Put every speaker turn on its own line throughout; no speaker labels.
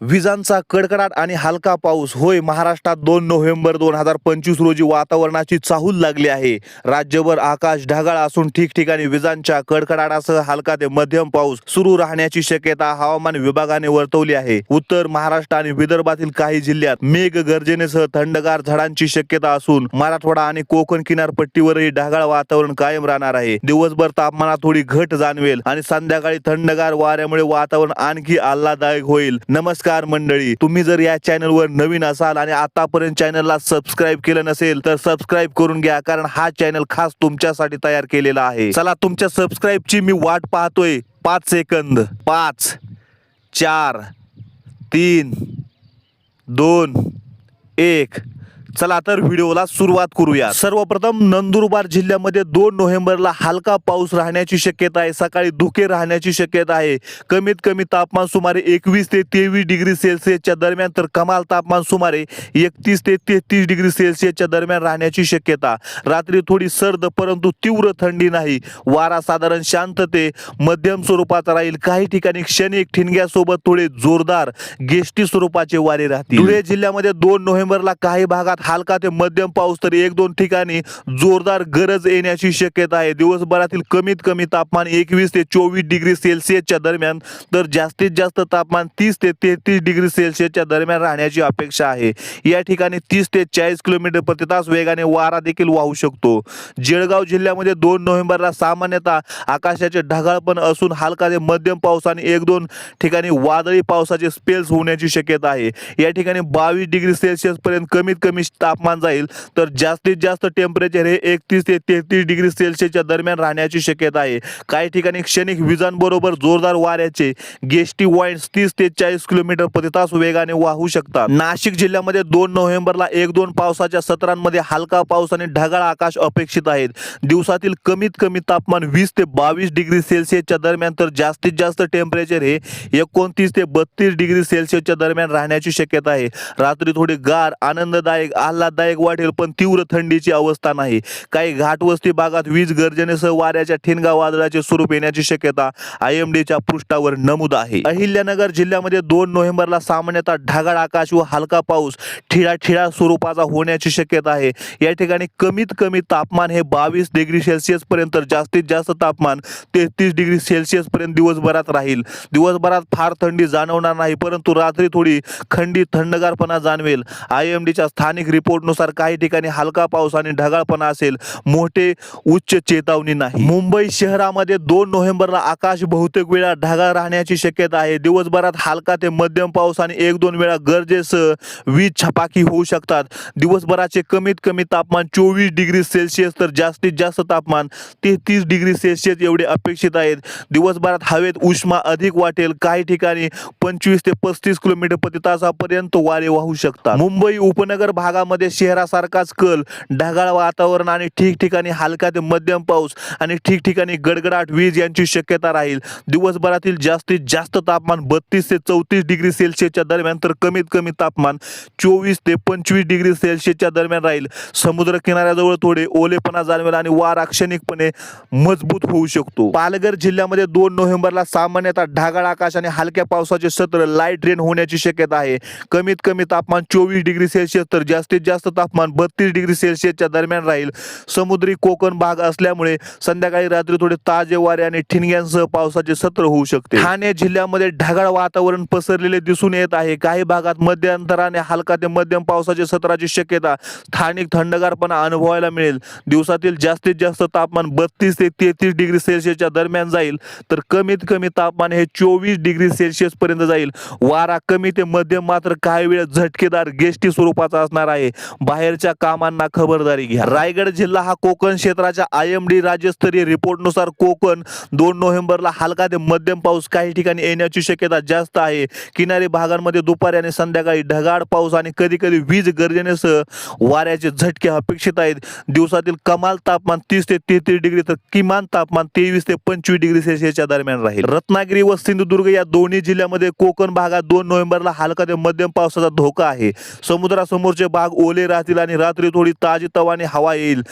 विजांचा कडकडाट आणि हलका पाऊस होय महाराष्ट्रात दोन नोव्हेंबर दोन हजार पंचवीस रोजी वातावरणाची चाहूल लागली आहे. राज्यभर आकाश ढगाळ असून ठिकठिकाणी विजांच्या कडकडाटासह हलका ते मध्यम पाऊस सुरू राहण्याची शक्यता हवामान विभागाने वर्तवली आहे. उत्तर महाराष्ट्र आणि विदर्भातील काही जिल्ह्यात मेघ गर्जनेसह थंडगार झाडांची शक्यता असून मराठवाडा आणि कोकण किनारपट्टीवरही ढगाळ वातावरण कायम राहणार आहे. दिवसभर तापमानात थोडी घट जाणवेल आणि संध्याकाळी थंडगार वाऱ्यामुळे वातावरण आणखी आल्हाददायक होईल. नमस्कार. मंडळी. तुम्ही जर या चॅनलवर नवीन असाल आणि आतापर्यंत चॅनलला सबस्क्राईब केलं नसेल तर सबस्क्राईब करून घ्या कारण हा चॅनल खास तुमच्यासाठी तयार केलेला आहे. चला तुमच्या सबस्क्राईबची मी वाट पाहतोय. पाच सेकंद पाच चार तीन दोन एक. चला तर व्हिडिओला सुरुवात करूया सर्वप्रथम नंदुरबार जिल्ह्यामध्ये दोन नोव्हेंबरला हलका पाऊस राहण्याची शक्यता आहे. सकाळी धुके राहण्याची शक्यता आहे. कमीत कमी तापमान सुमारे एकवीस ते तेवीस डिग्री सेल्सिअसच्या दरम्यान तर कमाल तापमान सुमारे एकतीस ते तेहतीस डिग्री सेल्सिअसच्या दरम्यान राहण्याची शक्यता. रात्री थोडी सर्द परंतु तीव्र थंडी नाही. वारा साधारण शांत ते मध्यम स्वरूपाचा राहील. काही ठिकाणी क्षणिक ठिणग्यासोबत थोडे जोरदार गेष्टी स्वरूपाचे वारे राहतील. धुळे जिल्ह्यामध्ये दोन नोव्हेंबरला काही भागात हलका ते मध्यम पाऊस तर एक दोन ठिकाणी जोरदार गरज येण्याची शक्यता आहे. दिवसभरातील कमीत कमी तापमान एकवीस ते चोवीस डिग्री सेल्सिअसच्या दरम्यान तर जास्तीत जास्त तापमान तीस ते तेहतीस डिग्री सेल्सिअसच्या दरम्यान राहण्याची अपेक्षा आहे. या ठिकाणी तीस ते चाळीस किलोमीटर प्रति तास वेगाने वारा देखील वाहू शकतो. जळगाव जिल्ह्यामध्ये दोन नोव्हेंबरला सामान्यतः आकाशाचे ढगाळपण असून हलका ते मध्यम पाऊस आणि एक दोन ठिकाणी वादळी पावसाचे स्पेल्स होण्याची शक्यता आहे. या ठिकाणी बावीस डिग्री सेल्सिअस पर्यंत कमीत कमी तापमान जाईल. तर जास्तीत जास्त टेम्परेचर हे एकतीस ते तेहतीस डिग्री सेल्सिअसच्या दरम्यान राहण्याची शक्यता आहे. काही ठिकाणी क्षणिक विजांबरोबर जोरदार वाऱ्याचे गेस्टी वाईन्स तीस ते चाळीस किलोमीटर प्रति तास वेगाने वाहू शकतात. नाशिक जिल्ह्यामध्ये दोन नोव्हेंबरला एक दोन पावसाच्या सत्रांमध्ये हलका पाऊस आणि ढगाळ आकाश अपेक्षित आहेत. दिवसातील कमीत कमी तापमान वीस ते बावीस डिग्री सेल्सिअसच्या दरम्यान तर जास्तीत जास्त टेम्परेचर हे एकोणतीस ते बत्तीस डिग्री सेल्सिअसच्या दरम्यान राहण्याची शक्यता आहे. रात्री थोडी गार आनंददायक आल्हाददायक वाटेल पण तीव्र थंडीची अवस्था नाही. काही घाटवस्ती भागात वीज गर्जनेसह वाऱ्याच्या ठिणगा वादळाचे स्वरूप येण्याची शक्यता आय एम डीच्या पृष्ठावर नमूद आहे. अहिल्यानगर जिल्ह्यामध्ये दोन नोव्हेंबरला सामान्यतः ढगाळ आकाश व हलका पाऊस ठिळा ठिळा स्वरूपाचा होण्याची शक्यता आहे. या ठिकाणी कमीत कमी तापमान हे बावीस डिग्री सेल्सिअस पर्यंत जास्तीत जास्त तापमान तेहतीस डिग्री सेल्सिअस पर्यंत दिवसभरात राहील. दिवसभरात फार थंडी जाणवणार नाही परंतु रात्री थोडी खंडी थंडगारपणा जाणवेल. आय एम डीच्या स्थानिक रिपोर्टनुसार काही ठिकाणी हलका पाऊस आणि ढगाळपणा असेल मोठे उच्च चेतावणी नाही. मुंबई शहरामध्ये दोन नोव्हेंबरला आकाश बहुतेक वेळा ढगाळ राहण्याची शक्यता आहे. दिवसभरात हलका ते मध्यम पाऊस आणि एक दोन वेळा गरजेसह वीज छपाकी होऊ शकतात. दिवसभराचे कमीत कमी तापमान चोवीस डिग्री सेल्सिअस तर जास्तीत जास्त तापमान तेहतीस डिग्री सेल्सिअस एवढे अपेक्षित आहेत. दिवसभरात हवेत उष्मा अधिक वाटेल. काही ठिकाणी पंचवीस ते पस्तीस किलोमीटर प्रति तासापर्यंत वारे वाहू शकतात. मुंबई उपनगर भागामध्ये शहरासारखाच कल ढगाळ वातावरण आणि ठिकठिकाणी हलका ते मध्यम पाऊस आणि ठिकठिकाणी गडगडाट वीज यांची शक्यता राहील. दिवसभरातील जास्तीत जास्त तापमान बत्तीस ते चौतीस डिग्री सेल्सिअसच्या दरम्यान तर कमीत कमी तापमान चोवीस ते पंचवीस डिग्री सेल्सिअसच्या दरम्यान राहील. समुद्र किनाऱ्याजवळ थोडे ओलेपणा जाणवेल आणि वारा क्षणिकपणे मजबूत होऊ शकतो. पालघर जिल्ह्यामध्ये दोन नोव्हेंबरला सामान्यतः ढगाळ आकाश आणि हलक्या पावसाचे सत्र लाइट रेन होण्याची शक्यता आहे. कमीत कमी तापमान चोवीस डिग्री सेल्सिअस तर जास्त जास्तीत जास्त तापमान बत्तीस डिग्री सेल्सिअसच्या दरम्यान राहील. समुद्री कोकण भाग असल्यामुळे संध्याकाळी रात्री थोडे ताजे वारे आणि ठिणग्यांसह पावसाचे सत्र होऊ शकते. ठाणे जिल्ह्यामध्ये ढगाळ वातावरण पसरलेले दिसून येत आहे. काही भागात मध्य अंतराने हलका ते मध्यम पावसाचे सत्राची शक्यता स्थानिक थंडगारपणा अनुभवायला मिळेल. दिवसातील जास्तीत जास्त तापमान बत्तीस ते तेहतीस डिग्री सेल्सिअसच्या दरम्यान जाईल. तर कमीत कमी तापमान हे चोवीस डिग्री सेल्सिअस पर्यंत जाईल. वारा कमी ते मध्यम मात्र काही वेळ झटकेदार गेस्टी स्वरूपाचा असणार आहे. बाहेरच्या कामांना खबरदारी घ्या. रायगड जिल्हा हा कोकण क्षेत्राच्या आय एम डी राज्यस्तरीय रिपोर्टनुसार कोकण दोन नोव्हेंबरला हलका ते मध्यम पाऊस काही ठिकाणी येण्याची शक्यता जास्त आहे. किनारी भागांमध्ये दुपारी आणि संध्याकाळी ढगाळ पाऊस आणि कधी कधी वीज गर्जनेसह वाऱ्याचे झटके अपेक्षित आहेत. दिवसातील कमाल तापमान तीस ते तेहतीस डिग्री तर किमान तापमान तेवीस ते पंचवीस डिग्री सेल्सिअसच्या दरम्यान राहील. रत्नागिरी व सिंधुदुर्ग या दोन्ही जिल्ह्यामध्ये कोकण भागात दोन नोव्हेंबरला हलका ते मध्यम पावसाचा धोका आहे. समुद्रासमोरचे भाग ओले राहतील आणि रात्री थोडी ताजी तवाने हवा येईल.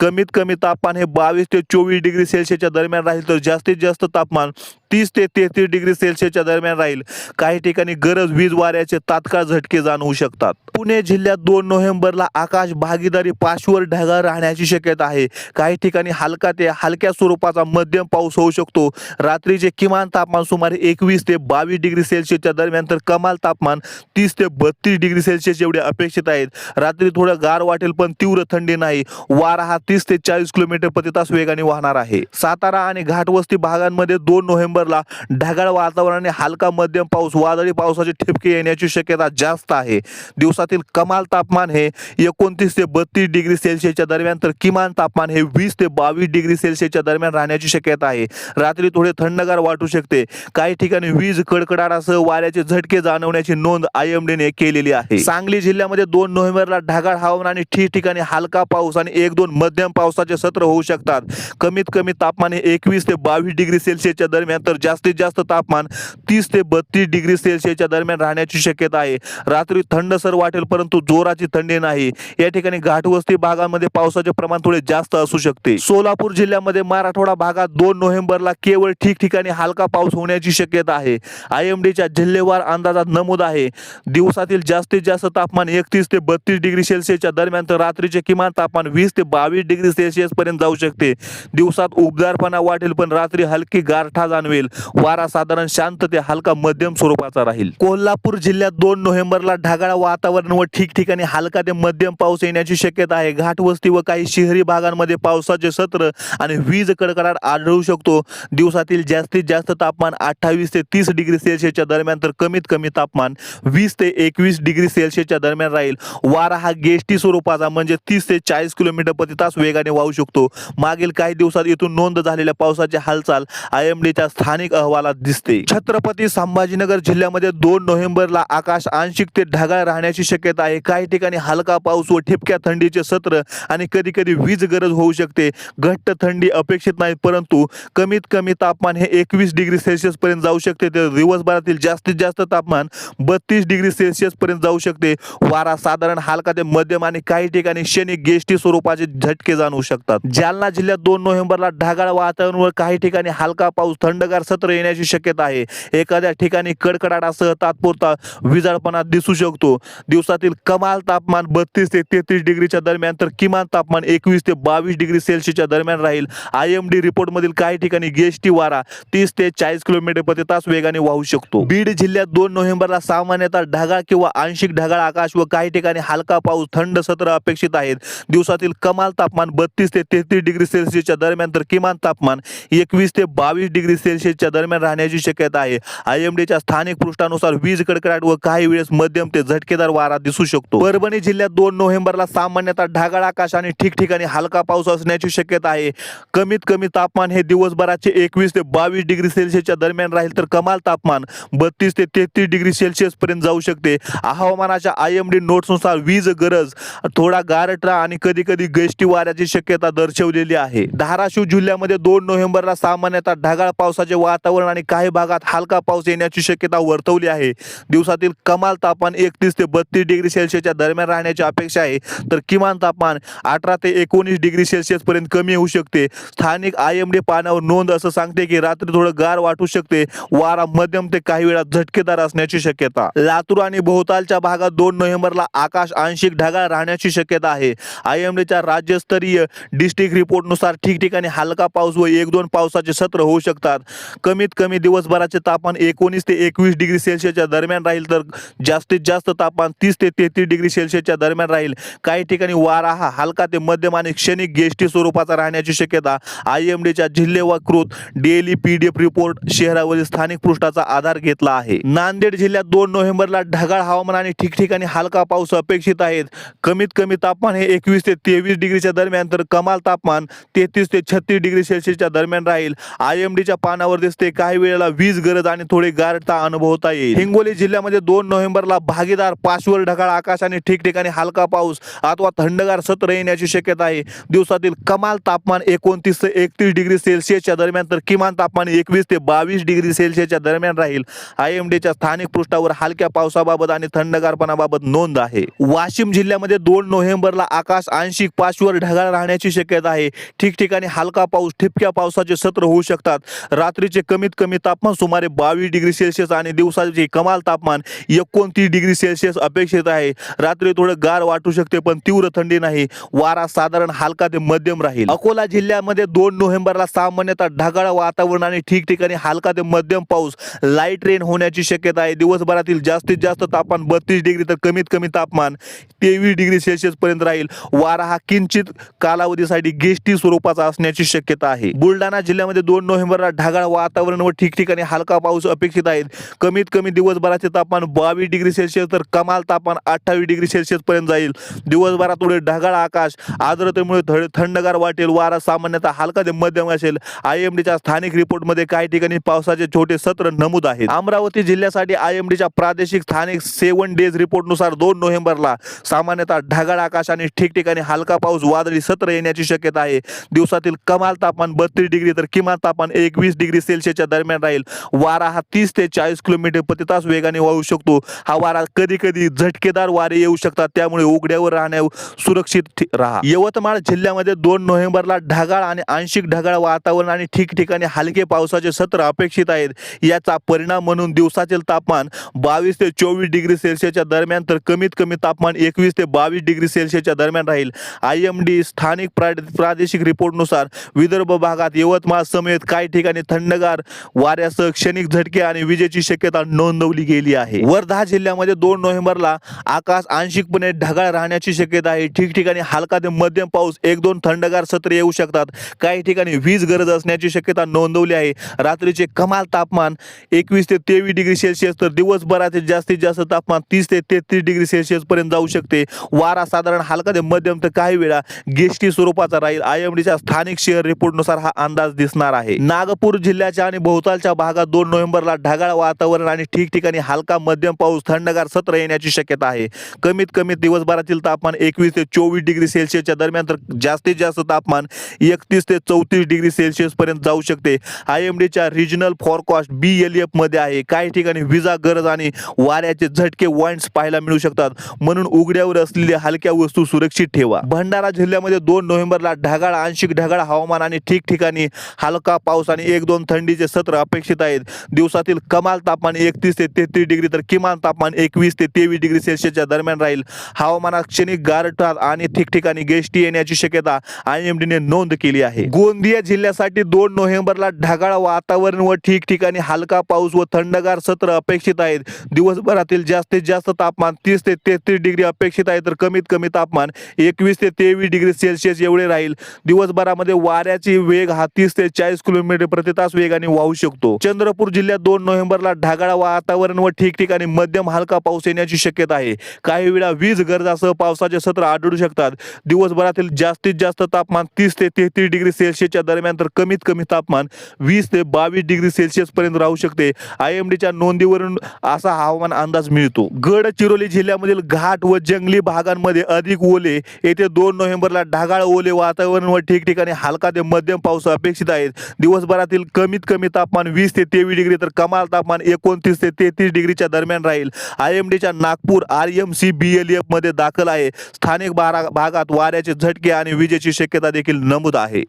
कमीत कमी तापमान हे बावीस ते चोवीस डिग्री सेल्सिअसच्या दरम्यान राहील तर जास्तीत जास्त तापमान तीस ते तेहतीस डिग्री सेल्सिअसच्या दरम्यान राहील. काही ठिकाणी गरज वीज वाऱ्याचे तात्काळ झटके जाणवू शकतात. पुणे जिल्ह्यात दोन नोव्हेंबरला आकाश भागीदारी पाचवर ढगाळ राहण्याची शक्यता आहे. काही ठिकाणी हलका ते हलक्या स्वरूपाचा मध्यम पाऊस होऊ शकतो. रात्रीचे किमान तापमान सुमारे एकवीस ते बावीस डिग्री सेल्सिअसच्या दरम्यान तर कमाल तापमान तीस ते बत्तीस डिग्री सेल्सिअस एवढे अपेक्षित आहेत. रात्री थोडं गार वाटेल पण तीव्र थंडी नाही. वारा हा तीस ते चाळीस किलोमीटर प्रति तास वेगाने वाहणार आहे. सातारा आणि घाटवस्ती भागांमध्ये दोन नोव्हेंबरला ढगाळ वातावरणाने हलका मध्यम पाऊस वादळी पावसाचे ठिपके येण्याची शक्यता जास्त आहे. दिवसातील कमाल तापमान हे एकोणतीस ते बत्तीस डिग्री सेल्सिअसच्या दरम्यान तर किमान तापमान हे वीस ते बावीस डिग्री सेल्सिअसच्या दरम्यान राहण्याची शक्यता आहे. रात्री थोडे थंडगार वाटू शकते. काही ठिकाणी वीज कडकडाटासह वाऱ्याचे झटके जाणवण्याची नोंद आय एम डीने केलेली आहे. सांगली जिल्ह्यामध्ये दोन नोव्हेंबरला ढगाळ हवामान आणि ठिकठिकाणी हलका पाऊस आणि एक दोन मध्यम पावसाचे सत्र होऊ शकतात. कमीत कमी तापमान हे एकवीस ते बावीस डिग्री सेल्सिअसच्या दरम्यान तर जास्तीत जास्त तापमान तीस ते बत्तीस डिग्री सेल्सिअसच्या दरम्यान राहण्याची शक्यता आहे. रात्री थंडसर वाटेल परंतु जोराची थंडी नाही. या ठिकाणी घाटवस्ती भागामध्ये पावसाचे प्रमाण थोडे जास्त असू शकते. सोलापूर जिल्ह्यामध्ये मराठवाडा भागात दोन नोव्हेंबरला केवळ ठिकठिकाणी हलका पाऊस होण्याची शक्यता आहे. आय एम डीच्या जिल्हेवार अंदाजात नमूद आहे. दिवसातील जास्तीत जास्त तापमान एकतीस ते बत्तीस डिग्री सेल्सिअसच्या दरम्यान तर रात्रीचे किमान तापमान वीस ते बावीस डिग्री सेल्सिअस पर्यंत जाऊ शकते. दिवसात उबदारपणा वाटेल पण रात्री हलकी गारठा जाणवेल. वारा साधारण शांत ते हलका मध्यम स्वरूपाचा राहील. कोल्हापूर जिल्ह्यात दोन नोव्हेंबरला ढगाळ वातावरण व ठिकठिकाणी हलका ते मध्यम पाऊस येण्याची शक्यता आहे. घाटवस्ती व काही शहरी भागांमध्ये पावसाचे सत्र आणि वीज कडकडाट आढळू शकतो. दिवसातील जास्तीत जास्त तापमान अठ्ठावीस ते तीस डिग्री सेल्सिअसच्या दरम्यान तर कमीत कमी तापमान वीस ते एकवीस डिग्री सेल्सिअसच्या दरम्यान राहील. वारा हा गेस्टी स्वरूपाचा म्हणजे तीस ते चाळीस किलोमीटर प्रति तास वेगाने वाहू शकतो. मागील काही दिवसात इथून नोंद झालेल्या पावसाची हालचाल आय एम डीच्या स्थानिक अहवालात दिसते. छत्रपती संभाजीनगर जिल्ह्यामध्ये दोन नोव्हेंबरला आकाश आंशिक ते ढगाळ राहण्याची शक्यता आहे. काही ठिकाणी हलका पाऊस व ठिपक्या थंडीचे सत्र आणि कधी कधी वीज गरज होऊ शकते. घट्ट थंडी अपेक्षित नाही परंतु कमीत कमी तापमान हे एकवीस डिग्री सेल्सिअस पर्यंत जाऊ शकते. तर दिवसभरातील जास्तीत जास्त तापमान बत्तीस डिग्री सेल्सिअस पर्यंत जाऊ शकते. वारा साधारण हलका ते मध्यम आणि काही ठिकाणी शनी गेष्टी स्वरूपाचे झटके जाणवू शकतात. जालना जिल्ह्यात दोन नोव्हेंबरला ढगाळ वातावरण व काही ठिकाणी हलका पाऊस थंडगार सत्र येण्याची शक्यता आहे. एखाद्या ठिकाणी कडकडाटासह तात्पुरता विजाळपणा दिसू शकतो. दिवसातील कमाल तापमान बत्तीस ते तेहतीस डिग्रीच्या दरम्यान तर किमान तापमान एकवीस ते बावीस डिग्री सेल्सिअसच्या दरम्यान राहील. आय एम डी रिपोर्ट मधील काही ठिकाणी गेस्टी वारा तीस ते चाळीस किलोमीटर प्रति तास वेगाने वाहू शकतो. बीड जिल्ह्यात दोन नोव्हेंबरला सामान्यतः ढगाळ किंवा आंशिक ढगाळ आकाश व काही ठिकाणी हलका पाऊस थंड सत्र अपेक्षित आहेत. दिवसातील कमाल तापमान बत्तीस ते तेहतीस डिग्री सेल्सिअसच्या दरम्यान तर किमान तापमान एकवीस ते बावीस डिग्री सेल्सिअस सेल्सिअसच्या दरम्यान राहण्याची शक्यता आहे. आय एम डीच्या स्थानिक पृष्ठानुसार वीज कडकडाट व काही वेळेस मध्यम ते झटकेदार वारा दिसू शकतो. परभणी जिल्ह्यात दोन नोव्हेंबरला सामान्यतः ढगाळ आकाश आणि ठिकठिकाणी हलका पाऊस असण्याची शक्यता आहे. कमीत कमी तापमान हे दिवसभराचे एकवीस ते बावीस डिग्री सेल्सिअसच्या दरम्यान राहील तर कमाल तापमान बत्तीस ते तेहतीस डिग्री सेल्सिअस पर्यंत जाऊ शकते. हवामानाच्या आय एम डी नोट्सनुसार वीज गरज थोडा गारठा आणि कधी कधी गष्टी वाऱ्याची शक्यता दर्शवलेली आहे. धाराशिव जिल्ह्यामध्ये दोन नोव्हेंबरला सामान्यतः ढगाळ पावसाचे म्हणजे वातावरण आणि काही भागात हलका पाऊस येण्याची शक्यता वर्तवली आहे. दिवसातील कमाल तापमान एकतीस ते बत्तीस डिग्री सेल्सिअसच्या दरम्यान राहण्याची अपेक्षा आहे. तर किमान तापमान अठरा ते एकोणीस डिग्री सेल्सिअस पर्यंत कमी होऊ शकते. स्थानिक आय एम डी पानावर नोंद असं सांगते की रात्री थोडं गार वाटू शकते. वारा मध्यम ते काही वेळा झटकेदार असण्याची शक्यता. लातूर आणि भोवतालच्या भागात दोन नोव्हेंबरला आकाश आंशिक ढगाळ राहण्याची शक्यता आहे. आय एम डीच्या राज्यस्तरीय डिस्ट्रिक्ट रिपोर्टनुसार ठिकठिकाणी हलका पाऊस व एक दोन पावसाचे सत्र होऊ शकतात. कमीत कमी दिवसभराचे तापमान एकोणीस ते एकवीस डिग्री सेल्सिअसच्या दरम्यान राहील तर जास्तीत जास्त तापमान तीस ते तेहतीस डिग्री सेल्सिअसच्या दरम्यान राहील. काही ठिकाणी वारा हा हलका ते मध्यम आणि क्षणिक गेष्टी स्वरूपाचा राहण्याची शक्यता आय एम डीच्या जिल्हेवाकृत daily P D F report शहरावरील स्थानिक पृष्ठाचा आधार घेतला आहे. नांदेड जिल्ह्यात दोन नोव्हेंबरला ढगाळ हवामान आणि ठिकठिकाणी हलका पाऊस अपेक्षित आहेत. कमीत कमी तापमान हे एकवीस ते तेवीस डिग्रीच्या दरम्यान तर कमाल तापमान तेहतीस ते छत्तीस डिग्री सेल्सिअसच्या दरम्यान राहील. आय एम डीच्या पानावर दिसते. काही वेळेला वीज गरज आणि थोडी गारठा अनुभवता येईल. हिंगोली जिल्ह्यामध्ये दोन नोव्हेंबरला भागीदार पाचवर ढगाळ आकाश आणि ठिकठिकाणी हलका पाऊस अथवा थंडगार सत्र येण्याची शक्यता आहे. दिवसातील कमाल तापमान एकोणतीस ते एकतीस डिग्री सेल्सिअसच्या दरम्यान तर किमान तापमान एकवीस ते बावीस डिग्री सेल्सिअसच्या दरम्यान राहील. आय एम डीच्या स्थानिक पृष्ठावर हलक्या पावसाबाबत आणि थंडगारपणाबाबत नोंद आहे. वाशिम जिल्ह्यामध्ये दोन नोव्हेंबरला आकाश आंशिक पाचवर ढगाळ राहण्याची शक्यता आहे. ठिकठिकाणी हलका पाऊस ठिपक्या पावसाचे सत्र होऊ शकतात. रात्री रात्रीचे कमीत कमी तापमान सुमारे बावीस डिग्री सेल्सिअस आणि दिवसाचे कमाल तापमान एकोणतीस डिग्री सेल्सिअस अपेक्षित आहे. रात्री थोडं गार वाटू शकते पण तीव्र थंडी नाही. वारा साधारण हलका ते मध्यम राहील. अकोला जिल्ह्यामध्ये दोन नोव्हेंबरला सामान्यतः ढगाळ वातावरण आणि ठिकठिकाणी हलका ते मध्यम पाऊस. लाइट रेन होण्याची शक्यता आहे. दिवसभरातील जास्तीत जास्त तापमान बत्तीस डिग्री तर कमीत कमी तापमान तेवीस डिग्री सेल्सिअस पर्यंत राहील. वारा हा किंचित कालावधीसाठी गेस्टी स्वरूपाचा असण्याची शक्यता आहे. बुलढाणा जिल्ह्यामध्ये दोन नोव्हेंबरला ढगाळ वातावरण व ठिकठिकाणी हलका पाऊस अपेक्षित आहे कमीत कमी दिवसभराचे तापमान बावीस डिग्री सेल्सिअस तर कमाल तापमान अठ्ठावीस डिग्री सेल्सिअस पर्यंत जाईल. दिवसभरात थोडे ढगाळ आकाश आर्द्रतेमुळे थंडगार वाटेल. वारा सामान्यतः हलका ते मध्यम असेल. आय एम डीच्या स्थानिक रिपोर्टमध्ये काही ठिकाणी पावसाचे छोटे सत्र नमूद आहेत. अमरावती जिल्ह्यासाठी आय एम डीच्या प्रादेशिक स्थानिक सेवन डेज रिपोर्टनुसार दोन नोव्हेंबरला सामान्यतः ढगाळ आकाश आणि ठिकठिकाणी हलका पाऊस वादळी सत्र येण्याची शक्यता आहे. दिवसातील कमाल तापमान बत्तीस डिग्री तर किमान तापमान एकवीस डिग्री सेल्सिअसच्या दरम्यान राहील. वारा हा तीस ते चाळीस किलोमीटर प्रति तास वेगाने वाहू शकतो. हा वारा कधी कधी झटकेदार वारे येऊ शकतात. त्यामुळे उघड्यावर राहण्या सुरक्षित राहा. यवतमाळ जिल्ह्यामध्ये दोन नोव्हेंबरला ढगाळ आणि आंशिक ढगाळ वातावरण आणि ठिकठिकाणी हलके पावसाचे सत्र अपेक्षित आहेत. याचा परिणाम म्हणून दिवसातील तापमान बावीस ते चोवीस डिग्री सेल्सिअसच्या दरम्यान तर कमीत कमी तापमान एकवीस ते बावीस डिग्री सेल्सिअसच्या दरम्यान राहील. आय एम डी स्थानिक प्रादेशिक रिपोर्टनुसार विदर्भ भागात यवतमाळ समेत काही ठिकाणी थंडगार वाऱ्यासह क्षणिक झटके आणि विजेची शक्यता नोंदवली गेली आहे. वर्धा जिल्ह्यामध्ये दोन नोव्हेंबरला आकाश आंशिकपणे ढगाळ राहण्याची शक्यता आहे. ठिकठिकाणी हलका ते मध्यम पाऊस एक दोन थंडगार सत्र येऊ शकतात. काही ठिकाणी वीज गरज असण्याची शक्यता नोंदवली आहे. रात्रीचे कमाल तापमान एकवीस ते तेवीस डिग्री सेल्सिअस तर दिवसभराचे जास्तीत जास्त तापमान तीस ते तेहतीस डिग्री सेल्सिअस पर्यंत जाऊ शकते. वारा साधारण हलका ते मध्यम तर काही वेळा गेष्टी स्वरूपाचा राहील. आय एम डीच्या स्थानिक शहर रिपोर्टनुसार हा अंदाज दिसणार आहे. नागपूर जिल्ह्याच्या आणि भोवतालच्या भागात दोन नोव्हेंबरला ढगाळ वातावरण आणि ठिकठिकाणी हलका मध्यम पाऊस थंडगार सत्र येण्याची शक्यता आहे. कमीत कमी दिवसभरातील तापमान एकवीस ते चोवीस डिग्री सेल्सिअसच्या दरम्यान तर जास्तीत जास्त तापमान एकतीस ते चौतीस डिग्री सेल्सिअस पर्यंत जाऊ शकते. आय एम डीच्या रिजनल फॉरकास्ट बी एल एफमध्ये आहे. काही ठिकाणी विजा गरज आणि वाऱ्याचे झटके वॉइंट्स पाहायला मिळू शकतात. म्हणून उघड्यावर असलेल्या हलक्या वस्तू सुरक्षित ठेवा. भंडारा जिल्ह्यामध्ये दोन नोव्हेंबरला ढगाळ आंशिक ढगाळ हवामान आणि ठिकठिकाणी हलका पाऊस आणि एक दोन थंडीचे सत्र अपेक्षित आहेत. दिवसातील कमाल तापमान एकतीस ते तेहतीस डिग्री तर किमान तापमान एकवीस ते तेवीस डिग्री सेल्सिअसच्या दरम्यान राहील. हवामानात क्षणिक गारठात आणि ठिकठिकाणी गेष्टी येण्याची शक्यता आय एम डीने नोंद केली आहे. गोंदिया जिल्ह्यासाठी दोन नोव्हेंबरला ढगाळ वातावरण व ठिकठिकाणी हलका पाऊस व थंडगार सत्र अपेक्षित आहेत. दिवसभरातील जास्तीत जास्त तापमान तीस ते तेहतीस डिग्री अपेक्षित आहे तर कमीत कमी तापमान एकवीस ते तेवीस डिग्री सेल्सिअस एवढे राहील. दिवसभरामध्ये वाऱ्याची वेग हा तीस ते चाळीस किलोमीटर प्रति तास वेगाने वाहू शकतो. चंद्रपूर जिल्ह्यात दोन नोव्हेंबरला ढगाळ वातावरण व ठिकठिकाणी मध्यम हलका पाऊस येण्याची शक्यता आहे. काही वेळा वीज गरजासह पावसाचे सत्र आढळू शकतात. दिवसभरातील जास्तीत जास्त तापमान तीस ते तेहतीस डिग्री सेल्सिअसच्या दरम्यान तर कमीत कमी तापमान वीस ते बावीस डिग्री सेल्सिअस पर्यंत राहू शकते. आय एम डीच्या नोंदीवरून असा हवामान अंदाज मिळतो. गडचिरोली जिल्ह्यामधील घाट व जंगली भागांमध्ये अधिक ओले. येथे दोन नोव्हेंबरला ढगाळ ओले वातावरण व ठिकठिकाणी हलका ते मध्यम पाऊस अपेक्षित आहेत. दिवसभरातील कमीत कमी तापमान वीस ते तेवीस डिग्री तर कमाल तापमान एकोणतीस ते तेहतीस डिग्रीच्या दरम्यान राहील. आय एम डीच्या Nagpur R M C B L एफमध्ये दाखल आहे. स्थानिक बारा- भागात वाऱ्याचे झटके आणि विजेची शक्यता देखील नमूद आहे.